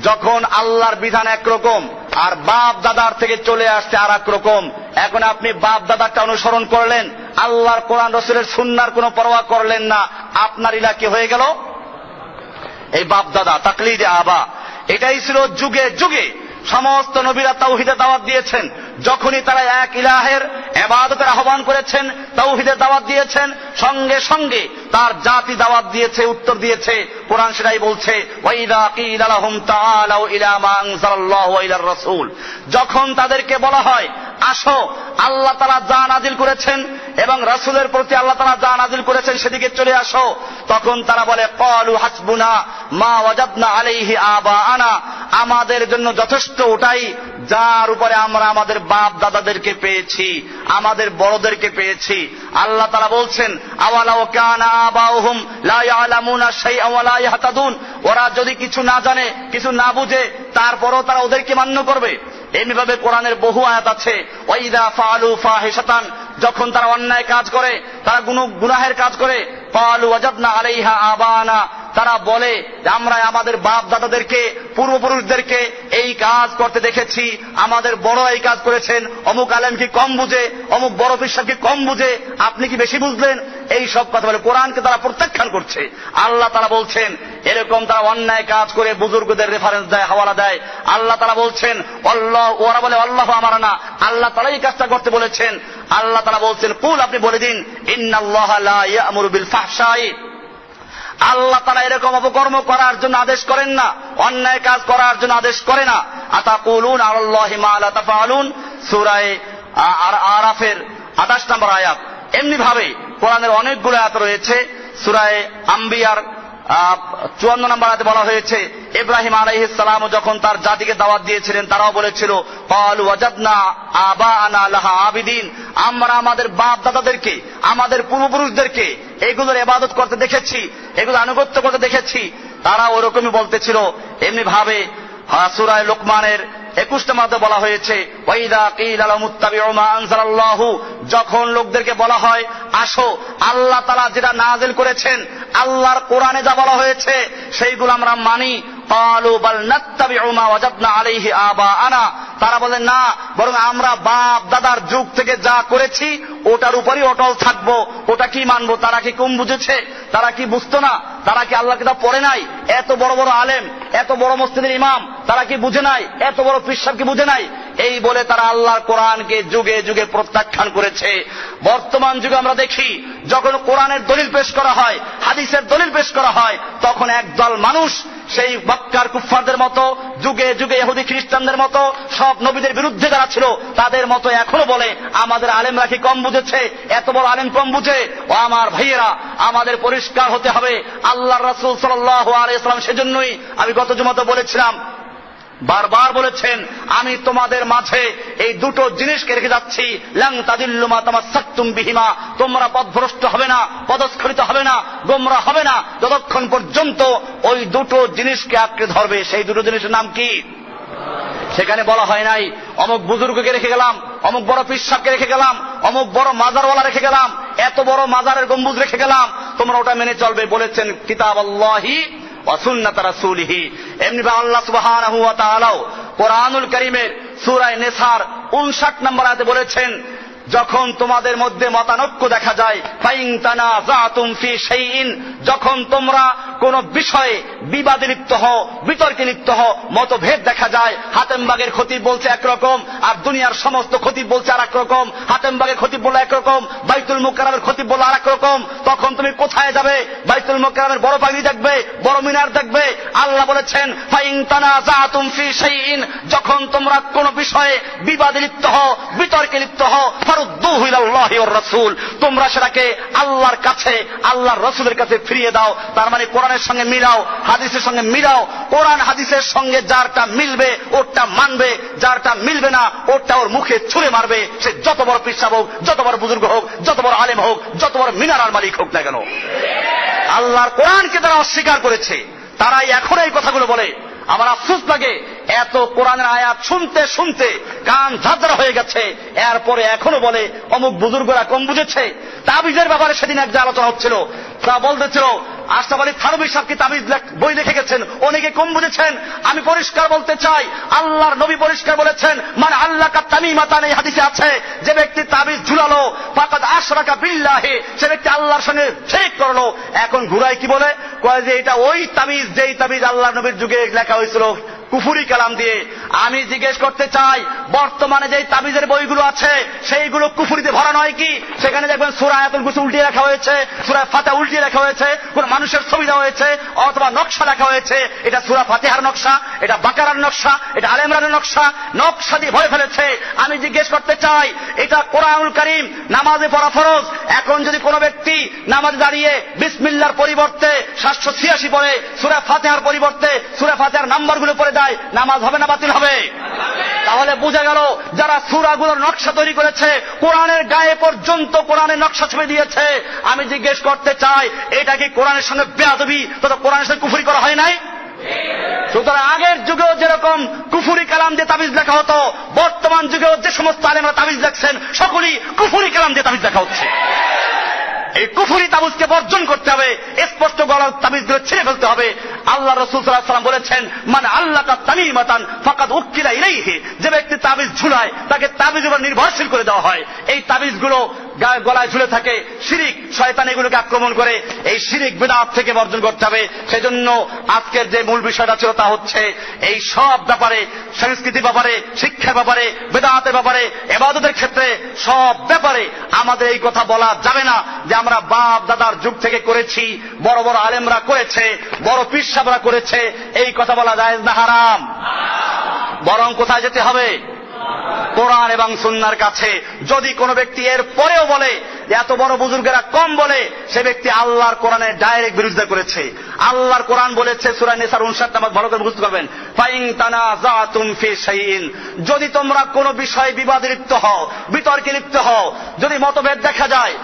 যখন আল্লাহর বিধান একরকম, আর বাপ দাদার থেকে চলে আসছে আর এক রকম, এখন আপনি বাপ দাদারটা অনুসরণ করলেন, আল্লাহর কোরআন, রসুলের সুন্নার কোনো পরোয়া করলেন না, আপনার ইলাকে হয়ে গেল? এই বাপ দাদা, তাকলিদে আবা, এটাই ছিল যুগে যুগে সমস্ত নবীরা তাওহিদের দাওয়াত দিয়েছেন। যখনই তারা এক ইলাহের এবাদতের আহ্বান করেছেন তাওহিদের দাওয়াত দিয়েছেন, সঙ্গে সঙ্গে তার জাতি দাওয়াত দিয়েছে, উত্তর দিয়েছে, কোরআন সেটাই বলছে যখন তাদেরকে বলা হয়, আসো, আল্লাহ তারা যা নাজিল করেছেন এবং রাসূলের প্রতি আল্লাহ তারা যা নাজিল করেছেন সেদিকে চলে আসো। তখন তারা বলে কলু হাসবুনা মা ওয়াজাদনা আলাইহি আবা আনা আমাদের জন্য যথেষ্ট ওটাই যার উপরে আমরা আমাদের বাপ দাদাদেরকে পেয়েছি, আমাদের বড়দেরকে পেয়েছি। আল্লাহ তারা বলছেন আওয়ালাও কানা আবাউহুম লা ইয়ালামুনা শাইআ ওয়া লা ওরা যদি কিছু না জানে, কিছু না বুঝে, তারপরও তারা ওদেরকে মান্য করবে। এমনিভাবে কোরআনের বহু আয়াত আছে ওয়াইদা ফালু ফাহিশাতান যখন তারা অন্যায় কাজ করে, তারা গুনু গুনাহের কাজ করে পালু অজাদনা আলাইহা আবানা, তারা বলে আমরা আমাদের বাপ দাদাদেরকে পূর্বপুরুষদেরকে এই কাজ করতে দেখেছি। আমাদের বড় এই কাজ করেছেন। অমুক আলেম কি কম বুঝে, অমুক বড় বিশ্বাস কি কম বুঝে। আপনি কি বেশি বুঝলেন? এই সব কথা বলে কোরআনকে তারা প্রত্যাখ্যান করছে। আল্লাহ তারা বলছেন, এরকম তারা অন্যায় কাজ করে বুজুর্গদের রেফারেন্স দেয়, হাওয়ালা দেয়। আল্লাহ তারা বলছেন, অল্লাহ, ওরা বলে আল্লাহ আমার না। আল্লাহ তারা এই কাজটা করতে বলেছেন। আল্লাহ তারা বলছেন, কুল, আপনি বলে দিন, ইন্নাল্লাহ আল্লাহ তারা এরকম অপকর্ম করার জন্য আদেশ করেন না, অন্যায় কাজ করার জন্য আদেশ করে না। আতাকুলুন আলাল্লাহি আল্লাহ সূরায়ে আরাফের 28 নম্বর আয়াত। এমনি ভাবে কোরআনের অনেকগুলো আয়াত রয়েছে। সুরায় আম্বিয়ার চুয়ান্ন নম্বর আয়াতে বলা হয়েছে, ইব্রাহিম আলাইহিস সালাম যখন তার জাতিকে দাওয়াত দিয়েছিলেন, তারাও বলেছিল ক্বালু ওয়াজাদনা আবাআনা লাহা আবিদিন। আমরা আমাদের বাপ দাদাদেরকে আমাদের পূর্বপুরুষদেরকে এগুলোর ইবাদত করতে দেখেছি এগুলো আনুগত্য করতে দেখেছি। তারা ওরকমই বলতেছিল। এমনি ভাবে সুরায় লোকমানের একুশটা মাতে বলা হয়েছে। যখন লোকদেরকে বলা হয়, আসো, আল্লাহ তালা যেটা নাজেল করেছেন, আল্লাহর কোরআনে যা বলা হয়েছে, সেইগুলো আমরা মানি। তারা বলেন না, বরং আমরা বাপ দাদার যুগ থেকে যা করেছি, ওটার উপরই অটল থাকব। ওটা কি মানবো? তারা কি কুম বুঝেছে? তারা কি বুঝতো না? তারা কি আল্লাহ তা পড়ে নাই? এত বড় বড় আলেম এত বড় মসজিদের ইমাম তারা কি বুঝে নাই? এত বড় পিসাব কি বুঝে নাই? এই বলে তারা আল্লাহর কোরআনকে যুগে যুগে প্রত্যাখ্যান করেছে। বর্তমান যুগে আমরা দেখি, যখন কোরআনের দলিল পেশ করা হয়, হাদিসের দলিল পেশ করা হয়, তখন একদল মানুষ সেই মক্কার কুফফারদের মতো, যুগে যুগে ইহুদি খ্রিস্টানদের মতো, সব নবীদের বিরুদ্ধে যারা ছিল, তাদের মতো এখনও বলে, আমাদের আলেমরা কি কম বুঝেছে? এত বড় আলেম কম বুঝে? ও আমার ভাইয়েরা, আমাদের পরিষ্কার হতে হবে। আল্লাহ রাসূল সাল্লাল্লাহু আলাইহি সেজন্যই আমি গত জুমাতে বলেছিলাম বারবার বলেছেন, আমি তোমাদের মাঝে এই দুটো জিনিসকে রেখে যাচ্ছি। বিহিমা। তোমরা পথভ্রষ্ট হবে না, পদস্খলিত হবে না, গোমরা হবে না। যতক্ষণ পর্যন্ত ওই দুটো জিনিসকে আঁকড়ে ধরবে, সেই দুটো জিনিসের নাম কি? সেখানে বলা হয় নাই, অমুক বুজুর্গকে রেখে গেলাম, অমুক বড় পিসাবকে রেখে গেলাম, অমুক বড় মাজারওয়ালা রেখে গেলাম, এত বড় মাজারের গম্বুজ রেখে গেলাম, তোমরা ওটা মেনে চলবে বলেছেন কিতাব আল্লাহি অসুন্নাত রাসূলিহি। এমনি ভাবে আল্লাহ সুবহানাহু ওয়া তাআলাও কোরআনুল কারীমের সূরা নেসার 59 নম্বর আয়াতে বলেছেন, যখন তোমাদের মধ্যে মতানক্য দেখা যায় যখন তোমরা কোন বিষয়ে বিবাদে লিপ্ত হও, বিতর্কে লিপ্ত হও, মতভেদ দেখা যায়। হাতেমবাগের খতিব বলছে একরকম, আর দুনিয়ার সমস্ত খতিব বলছে আর রকম হাতেমবাগের খতিব বলে একরকম, বাইতুল মুকাররমের খতিব বলে আর রকম তখন তুমি কোথায় যাবে? বাইতুল মুকাররমের বড় পাগড়ি দেখবে, বড় মিনার দেখবে। আল্লাহ বলেছেন যখন তোমরা কোন বিষয়ে বিবাদে লিপ্ত হও, বিতর্কে লিপ্ত হও রাসূল। তোমরা সেটাকে আল্লাহর কাছে, আল্লাহর রসুলের কাছে ফিরিয়ে দাও। তার মানে কোরআনের সঙ্গে মিলাও, হাদিসের সঙ্গে মিলাও। কোরআন হাদিসের সঙ্গে যারটা মিলবে, ওরটা মানবে। যারটা মিলবে না, ওরটা ওর মুখে ছুঁড়ে মারবে। সে যত বড় পিসাব হোক যত বড় বুজুর্গ হোক, যত বড় আলেম হোক, যত বড় মিনারার মালিক হোক না কেন। আল্লাহর কোরআনকে তারা অস্বীকার করেছে। তারাই এখন এই কথাগুলো বলে। আমার আফসোস লাগে, এত কোরআনের আয়াত শুনতে শুনতে কান ঝাঁঝরা হয়ে গেছে। এরপরে এখনও বলে, অমুক বুজুর্গরা কম বুঝেছে। তাবিজের ব্যাপারে সেদিন এক আলোচনা হচ্ছিল, তা বলতেছিল আশরাফ আলী থানবী সাহেব তাবিজ বই লিখে গেছেন? অনেকে কম বুঝেছেন। আমি পরিষ্কার বলতে চাই, আল্লাহর নবী পরিষ্কার বলেছেন মানে আল্লাহ কা তামিমাতান এই হাদিসে আছে, যে ব্যক্তি তাবিজ ঝুলালো, ফাকাদ আশরাকা বিল্লাহি, সে ব্যক্তি আল্লাহর সঙ্গে ঠিক করল। এখন ঘুরায় কি বলে? কয় যে এটা ওই তাবিজ, যেই তাবিজ আল্লাহ নবীর যুগে লেখা হয়েছিল। কুফুরি কালাম দিয়ে। আমি জিজ্ঞেস করতে চাই, বর্তমানে যেই তাবিজের বইগুলো আছে, সেইগুলো কুফুরিতে ভরা নয় কি? সেখানে দেখবেন সুরা আয়াতুল কুসু উল্টিয়ে রাখা হয়েছে, সুরা ফাতা উল্টিয়ে রাখা হয়েছে, কোন মানুষের ছবি দেওয়া হয়েছে, অথবা নকশা লেখা হয়েছে। এটা সুরা ফাতেহার নকশা, এটা বাকারার নকশা, এটা আলেমরানের নকশা নকশা দিয়ে ভরে ফেলেছে। আমি জিজ্ঞেস করতে চাই, এটা কোরআনুল করিম, নামাজে পড়া ফরজ? এখন যদি কোনো ব্যক্তি নামাজ দাঁড়িয়ে বিসমিল্লার পরিবর্তে সাতশো ছিয়াশি পড়ে, সুরা ফাতেহার পরিবর্তে সুরা ফাতেহার নাম্বারগুলো পড়ে দেয় নামাজ হবে না বাতিল হবে? তাহলে বোঝা গেল যারা সুরাগুলোর নকশা তৈরি করেছে, কোরআনের গায়ে পর্যন্ত কোরআনের নকশা ছবি দিয়েছে। আমি জিজ্ঞেস করতে চাই, এটা কি কোরআনের সঙ্গে বেয়াদবি? তথা কোরআনের সঙ্গে কুফুরি করা হয় নাই? সুতরাং আগের যুগেও যেরকম কুফুরি কালাম দিয়ে তাবিজ লেখা হতো, বর্তমান যুগেও যে সমস্ত আলেমরা তাবিজ লেখছেন, সকলেই কুফুরি কালাম দিয়ে তাবিজ লেখা হচ্ছে। এই কুফুরি তাবুজকে বর্জন করতে হবে, স্পষ্ট গলার তাবিজগুলো ছেড়ে ফেলতে হবে। আল্লাহ রসুল সাল্লাম বলেছেন মানে আল্লাহ তার কা তামিমাতান ফাঁকাত উক্কিলা ইলাইহি। যে ব্যক্তি তাবিজ ঝুলায়, তাকে তাবিজ উপর নির্ভরশীল করে দেওয়া হয়। এই তাবিজগুলো গলায় ঝুলে থাকে, শিরিক, শয়তান এগুলোকে আক্রমণ করে, এই শিরিক বেদাত থেকে বর্জন করতে হবে। সেজন্য আজকের যে মূল বিষয়টা ছিল তা হচ্ছে, এই সব ব্যাপারে, সংস্কৃতি ব্যাপারে, শিক্ষার ব্যাপারে, বেদাতের ব্যাপারে, এবাদতের ক্ষেত্রে সব ব্যাপারে আমাদের এই কথা বলা যাবে না যে আমরা বাপ দাদার যুগ থেকে করেছি, বড় বড় আলেমরা করেছে, বড় পিসাবরা করেছে, এই কথা বলা যায় না, হারাম। বরং কোথায় যেতে হবে? কোরআন এবং সুন্নার কাছে যদি কোনো ব্যক্তি এর পরেও বলে এত বড় বুজুর্গেরা কম বলে, সে ব্যক্তি আল্লাহর কোরআনের ডাইরেক্ট বিরুদ্ধে করেছে। আল্লাহর কোরআন বলেছে সুরা নিসার উনষাট নামাজ ভালো করে বুঝতে পারবেন। ফাইং তানা জাতুম ফি সাইন যদি তোমরা কোনো বিষয়ে বিবাদে লিপ্ত হও, বিতর্কে লিপ্ত হও, যদি মতভেদ দেখা যায়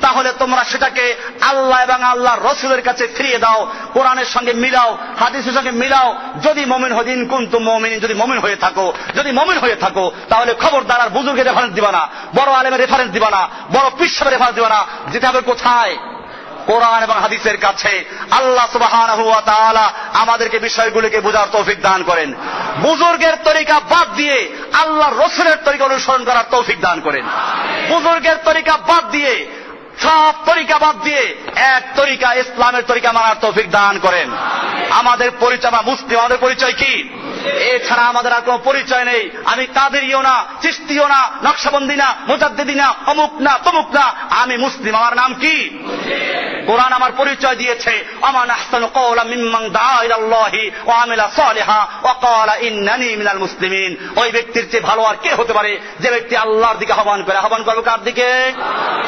তাহলে তোমরা সেটাকে আল্লাহ এবং আল্লাহ রসুলের কাছে ফিরিয়ে দাও, কোরআনের সঙ্গে মিলাও, হাদিসের সঙ্গে মিলাও। যদি মমিন হদিন কুন্তু মমিন যদি মমিন হয়ে থাকো, যদি মমিন হয়ে থাকো, তাহলে খবরদার আর বুজুর্গের রেফারেন্স দিবা না, বড় আলেমের রেফারেন্স দিবা না, বড় পিসের রেফারেন্স দিবা না, যেতে হবে কোথায়? কোরআন এবং হাদিসের কাছে আল্লাহ সুবহানাহু ওয়া তাআলা আমাদেরকে বিষয়গুলিকে বোঝার তৌফিক দান করেন। বুজুর্গের তরিকা বাদ দিয়ে আল্লাহ রসুলের তরিকা অনুসরণ করার তৌফিক দান করেন। বুজুর্গের তরিকা বাদ দিয়ে সব তরিকা বাদ দিয়ে এক তরিকা ইসলামের তরিকা মানার তৌফিক দান করেন। আমাদের পরিচয় বা মুসলিম আমাদের পরিচয় কি? এছাড়া আমাদের আর কোনো পরিচয় নেই। আমি কাদেরিও না চিস্তিও না নকশাবন্দি না মুজাদ্দিদি না অমুক না তমুক না আমি মুসলিম। আমার নাম কি? কোরআন আমার পরিচয় দিয়েছে। আমান আহসানু কওলা মিম্মান দা ইলাল্লাহি ওয়া আমিলা সালিহা ওয়া ক্বালা ইন্নানি মিনাল মুসলিমিন। ওই ব্যক্তির চেয়ে ভালো আর কে হতে পারে? যে ব্যক্তি আল্লাহর দিকে আহ্বান করে। আহ্বান করবে কার দিকে?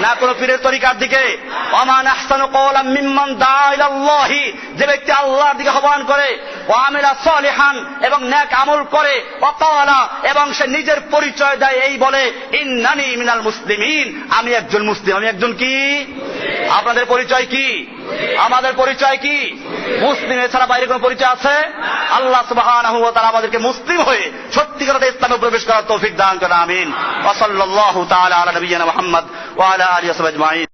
না কোনো পীরের তরিকার দিকে? আমান আহসানু কওলা মিম্মান দা ইলাল্লাহি। যে ব্যক্তি আল্লাহর দিকে আহ্বান করে, ওয়া আমিলা সালিহান এবং নেক আমল করে, ওয়া ক্বালা এবং সে নিজের পরিচয় দেয়, এই বলে, ইন্নানি মিনাল মুসলিমিন। আমি একজন মুসলিম। আমি একজন কি? আপনাদের পরিচয় কি? আমাদের পরিচয় কি? মুসলিম এছাড়া বাইরে কোন পরিচয় আছে? আল্লাহ সুবাহ আমাদেরকে মুসলিম হয়ে সত্যিকার ইসলামে প্রবেশ করার তৌফিক দান করেন, আমিন।